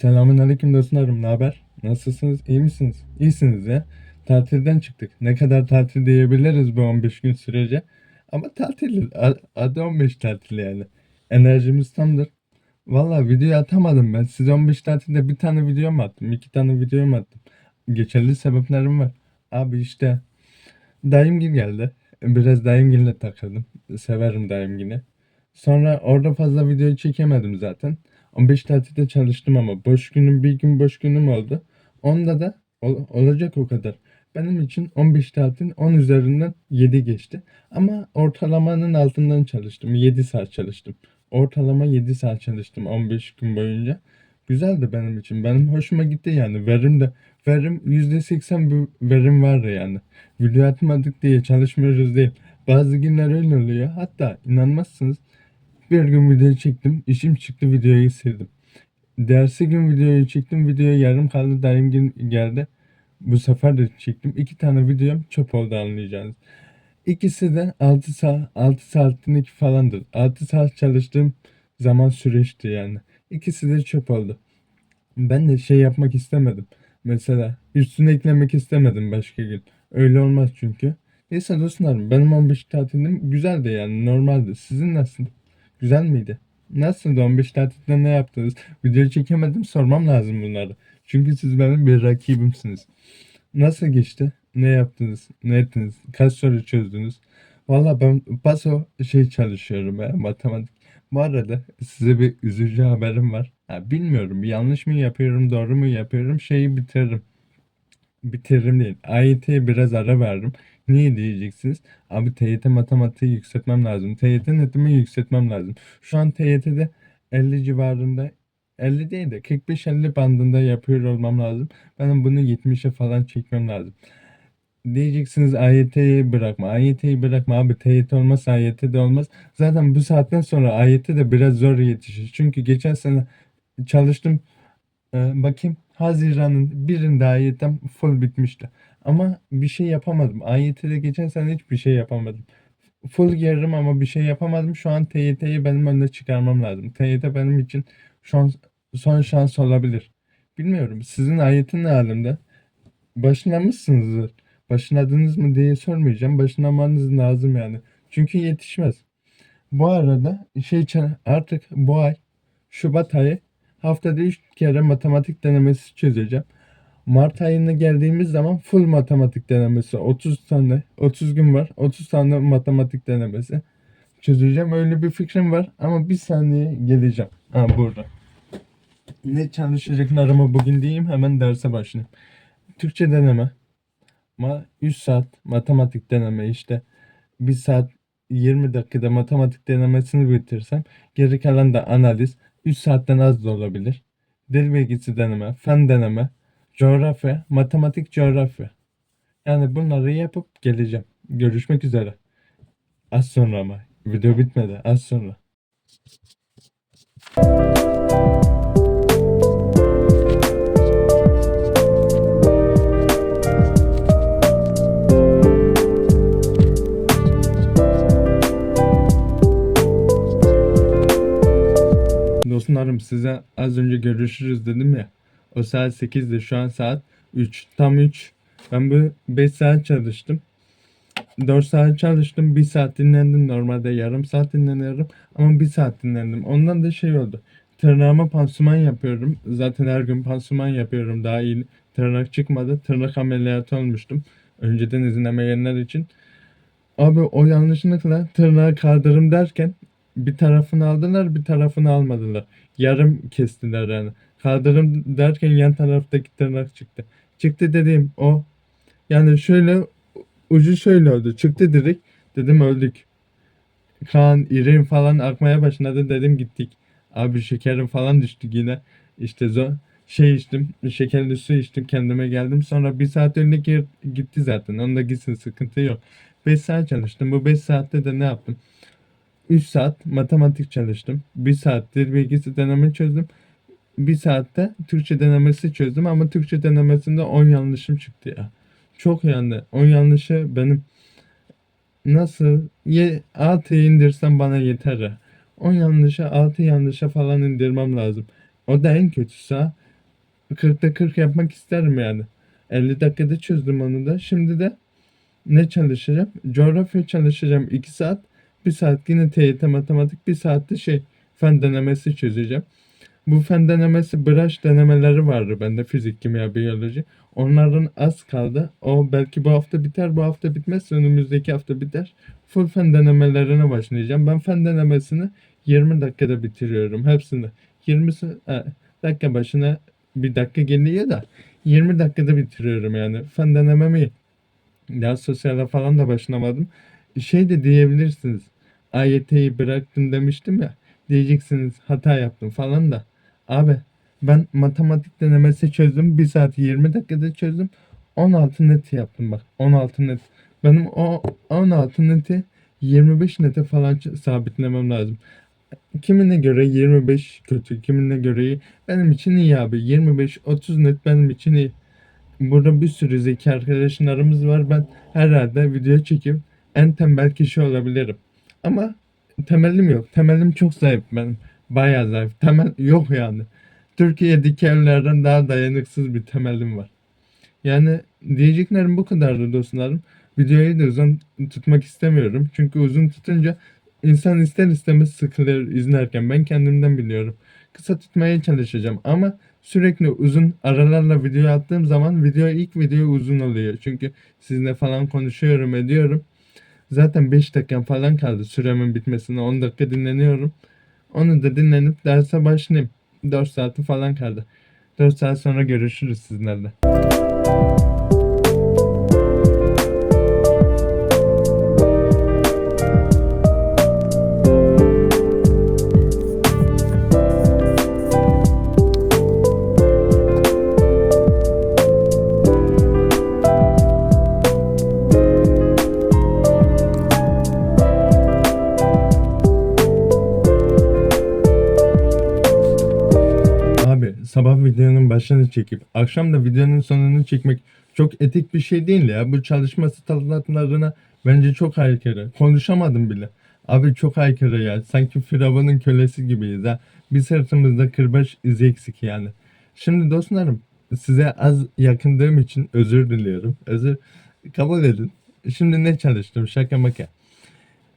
Selamünaleyküm dostlarım. Ne haber? Nasılsınız? İyi misiniz? İyisiniz ya. Tatilden çıktık. Ne kadar tatil diyebiliriz bu 15 gün sürece. Ama tatil. Adı 15 tatil yani. Enerjimiz tamdır. Valla video atamadım ben. Size 15 tatilde bir tane video mu attım? iki tane video mu attım? Geçerli sebeplerim var. Abi işte dayımgil geldi. Biraz dayımgille takıldım. Severim dayımgili. Sonra orada fazla video çekemedim zaten. 15 tatilde çalıştım ama boş günüm bir gün boş günüm oldu. Onda da ol- olacak o kadar. Benim için 15 tatil 10 üzerinden 7 geçti. Ama ortalamanın altından çalıştım. 7 saat çalıştım. Ortalama 7 saat çalıştım 15 gün boyunca. Güzeldi benim için. Benim hoşuma gitti yani. Verim de verim %80 bir verim vardı yani. Video atmadık diye çalışmıyoruz değil. Bazı günler öyle oluyor. Hatta inanmazsınız bir gün video çektim. işim çıktı videoyu sildim. Dersi gün videoyu çektim. Video yarım kaldı. Dayım gün geldi. Bu sefer de çektim. İki tane videom çöp oldu anlayacağınız. İkisi de 6 saat 6 saatin iki falandır. 6 saat çalıştığım zaman süreçti yani. İkisi de çöp oldu. Ben de şey yapmak istemedim. Mesela üstüne eklemek istemedim başka gün. Öyle olmaz çünkü. Neyse dostlarım benim 15 tatilim güzeldi yani normaldi. Sizin nasıl? Güzel miydi? Nasıldı 15 tatilde ne yaptınız? Video çekemedim sormam lazım bunları. Çünkü siz benim bir rakibimsiniz. Nasıl geçti? Ne yaptınız? Ne ettiniz? Kaç soru çözdünüz? Valla ben paso şey çalışıyorum ya matematik. Bu arada size bir üzücü haberim var. Ha, bilmiyorum yanlış mı yapıyorum doğru mu yapıyorum şeyi bitiririm. Bitiririm değil. AYT'ye biraz ara verdim. Niye diyeceksiniz? Abi TYT matematiği yükseltmem lazım. TYT netimi yükseltmem lazım. Şu an TYT'de 50 civarında 50 değil de 45-50 bandında yapıyor olmam lazım. Benim bunu 70'e falan çekmem lazım. Diyeceksiniz AYT'yi bırakma. AYT'yi bırakma abi. TYT olmaz AYT de olmaz. Zaten bu saatten sonra AYT de biraz zor yetişir. Çünkü geçen sene çalıştım. Ee, bakayım Haziran'ın birinde AYT'm full bitmişti. Ama bir şey yapamadım. AYT'de geçen sene hiçbir şey yapamadım. Full girdim ama bir şey yapamadım. Şu an TYT'yi benim önüne çıkarmam lazım. TYT benim için şu an son şans olabilir. Bilmiyorum. Sizin AYT'in ne alemde? Başlamışsınızdır. Başladınız mı diye sormayacağım. Başlamanız lazım yani. Çünkü yetişmez. Bu arada şey artık bu ay Şubat ayı haftada 3 kere matematik denemesi çözeceğim. Mart ayına geldiğimiz zaman full matematik denemesi. 30 tane 30 gün var 30 tane matematik denemesi. Çözeceğim. Öyle bir fikrim var ama bir saniye geleceğim. Ha burada. Ne çalışacaklarımı bugün diyeyim hemen derse başlayayım. Türkçe deneme. Ma 3 saat matematik deneme işte. 1 saat 20 dakikada matematik denemesini bitirsem geri kalan da analiz 3 saatten az da olabilir dil bilgisi deneme fen deneme coğrafya, matematik coğrafya. Yani bunları yapıp geleceğim. Görüşmek üzere. Az sonra ama. Video bitmedi. Az sonra. Dostlarım size az önce görüşürüz dedim ya. O saat 8'de şu an saat 3. Tam 3. Ben bu 5 saat çalıştım. 4 saat çalıştım. 1 saat dinlendim. Normalde yarım saat dinleniyorum. Ama 1 saat dinlendim. Ondan da şey oldu. Tırnağıma pansuman yapıyorum. Zaten her gün pansuman yapıyorum. Daha iyi tırnak çıkmadı. Tırnak ameliyatı olmuştum. Önceden izlemeyenler için. Abi o yanlışlıkla tırnağı kaldırım derken bir tarafını aldılar bir tarafını almadılar. Yarım kestiler yani. Kaldırım derken yan taraftaki tırnak çıktı. Çıktı dediğim o. Yani şöyle ucu şöyle oldu. Çıktı direkt. Dedim öldük. Kan, irin falan akmaya başladı dedim gittik. Abi şekerim falan düştü yine. İşte zo şey içtim. Şekerli su içtim kendime geldim. Sonra bir saat gir- gitti zaten. Onda gitsin sıkıntı yok. 5 saat çalıştım. Bu 5 saatte de ne yaptım? 3 saat matematik çalıştım. 1 saat dil bilgisi deneme çözdüm. 1 saatte Türkçe denemesi çözdüm ama Türkçe denemesinde 10 yanlışım çıktı ya. Çok yani 10 yanlışı benim nasıl ye 6'yı indirsem bana yeter ya. 10 yanlışa 6 yanlışa falan indirmem lazım. O da en kötüsü ha. 40'ta 40 yapmak isterim yani. 50 dakikada çözdüm onu da. Şimdi de ne çalışacağım? Coğrafya çalışacağım 2 saat. 1 saat yine TYT matematik. 1 saatte şey fen denemesi çözeceğim. Bu fen denemesi branş denemeleri vardı bende fizik, kimya, biyoloji. Onların az kaldı. O belki bu hafta biter, bu hafta bitmez. Önümüzdeki hafta biter. Full fen denemelerine başlayacağım. Ben fen denemesini 20 dakikada bitiriyorum hepsini. 20 sa- e, dakika başına bir dakika geliyor da 20 dakikada bitiriyorum yani. Fen denememi daha sosyale falan da başlamadım. Şey de diyebilirsiniz. AYT'yi bıraktım demiştim ya. Diyeceksiniz hata yaptım falan da. Abi ben matematik denemesi çözdüm. 1 saat 20 dakikada çözdüm. 16 net yaptım bak. 16 net. Benim o 16 neti 25 nete falan sabitlemem lazım. Kimine göre 25 kötü, kimine göre iyi. Benim için iyi abi. 25-30 net benim için iyi. Burada bir sürü zeki arkadaşlarımız var. Ben herhalde video çekip en tembel kişi olabilirim. Ama temelim yok. Temelim çok zayıf benim. Bayağı zayıf. Temel yok yani. Türkiye'deki evlerden daha dayanıksız bir temelim var. Yani diyeceklerim bu kadardı dostlarım. Videoyu da uzun tutmak istemiyorum. Çünkü uzun tutunca insan ister istemez sıkılır izlerken. Ben kendimden biliyorum. Kısa tutmaya çalışacağım ama sürekli uzun aralarla video attığım zaman video ilk video uzun oluyor. Çünkü sizinle falan konuşuyorum ediyorum. Zaten 5 dakika falan kaldı süremin bitmesine 10 dakika dinleniyorum. Onu da dinlenip derse başlayayım. 4 saati falan kaldı. 4 saat sonra görüşürüz sizlerle. Sabah videonun başını çekip akşam da videonun sonunu çekmek çok etik bir şey değil ya. Bu çalışma standartlarına bence çok aykırı. Konuşamadım bile. Abi çok aykırı ya. Sanki Firavun'un kölesi gibiyiz ha. Bir sırtımızda kırbaç izi eksik yani. Şimdi dostlarım size az yakındığım için özür diliyorum. Özür kabul edin. Şimdi ne çalıştım şaka maka.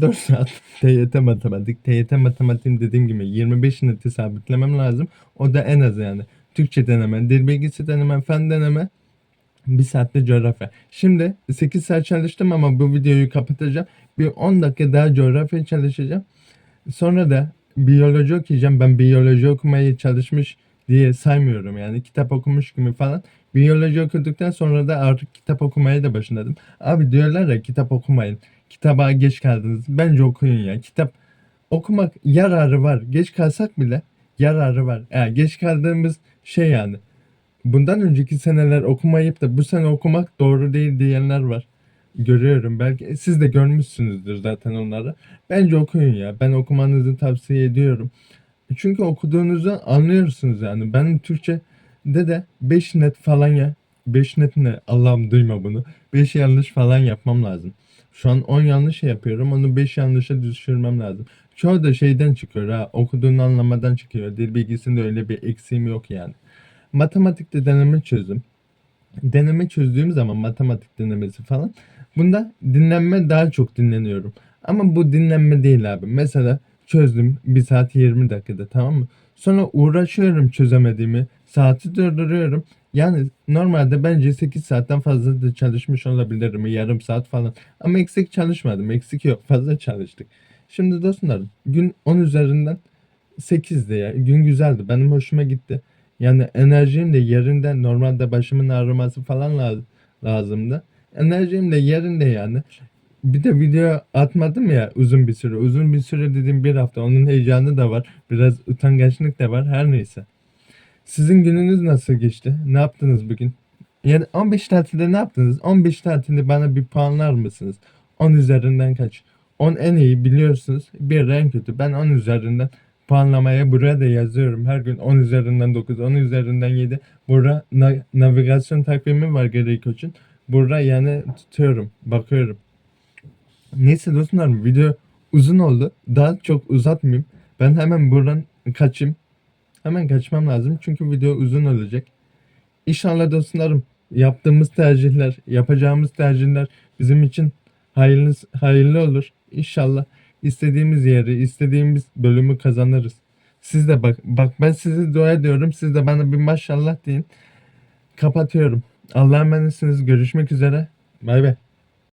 4 saat TYT matematik. TYT matematiğin dediğim gibi 25 neti sabitlemem lazım. O da en az yani. Türkçe deneme, dil bilgisi deneme, fen deneme. Bir saatte coğrafya. Şimdi 8 saat çalıştım ama bu videoyu kapatacağım. Bir 10 dakika daha coğrafya çalışacağım. Sonra da biyoloji okuyacağım. Ben biyoloji okumayı çalışmış diye saymıyorum yani kitap okumuş gibi falan. Biyoloji okuduktan sonra da artık kitap okumaya da başladım. Abi diyorlar ya kitap okumayın. Kitaba geç kaldınız. Bence okuyun ya. Kitap okumak yararı var. Geç kalsak bile yararı var. Yani geç kaldığımız şey yani. Bundan önceki seneler okumayıp da bu sene okumak doğru değil diyenler var. Görüyorum. Belki siz de görmüşsünüzdür zaten onları. Bence okuyun ya. Ben okumanızı tavsiye ediyorum. Çünkü okuduğunuzu anlıyorsunuz yani. Benim Türkçe'de de 5 net falan ya. 5 net ne? Allah'ım duyma bunu. 5 yanlış falan yapmam lazım. Şu an 10 yanlış yapıyorum. Onu 5 yanlışa düşürmem lazım. Çoğu da şeyden çıkıyor ha. Okuduğunu anlamadan çıkıyor. Dil bilgisinde öyle bir eksiğim yok yani. Matematikte deneme çözdüm. Deneme çözdüğüm zaman matematik denemesi falan. Bunda dinlenme daha çok dinleniyorum. Ama bu dinlenme değil abi. Mesela çözdüm 1 saat 20 dakikada tamam mı? Sonra uğraşıyorum çözemediğimi. Saati durduruyorum. Yani normalde bence 8 saatten fazla da çalışmış olabilirim. Yarım saat falan. Ama eksik çalışmadım. Eksik yok. Fazla çalıştık. Şimdi dostlarım gün 10 üzerinden 8'di ya. Gün güzeldi. Benim hoşuma gitti. Yani enerjim de yerinde. Normalde başımın ağrıması falan lazım, lazımdı. Enerjim de yerinde yani. Bir de video atmadım ya uzun bir süre. Uzun bir süre dediğim bir hafta. Onun heyecanı da var. Biraz utangaçlık da var. Her neyse. Sizin gününüz nasıl geçti? Ne yaptınız bugün? Yani 15 tatilde ne yaptınız? 15 tatilde bana bir puanlar mısınız? 10 üzerinden kaç? 10 en iyi biliyorsunuz. Bir en kötü. Ben 10 üzerinden puanlamaya buraya da yazıyorum. Her gün 10 üzerinden 9, 10 üzerinden 7. Burada na- navigasyon takvimi var Gary Koç'un. Burada yani tutuyorum, bakıyorum. Neyse dostlarım video uzun oldu. Daha çok uzatmayayım. Ben hemen buradan kaçayım. Hemen kaçmam lazım çünkü video uzun olacak. İnşallah dostlarım yaptığımız tercihler, yapacağımız tercihler bizim için hayırlı, hayırlı olur. İnşallah istediğimiz yeri, istediğimiz bölümü kazanırız. Siz de bak, bak ben sizi dua ediyorum. Siz de bana bir maşallah deyin. Kapatıyorum. Allah'a emanetsiniz. Görüşmek üzere. Bay bay.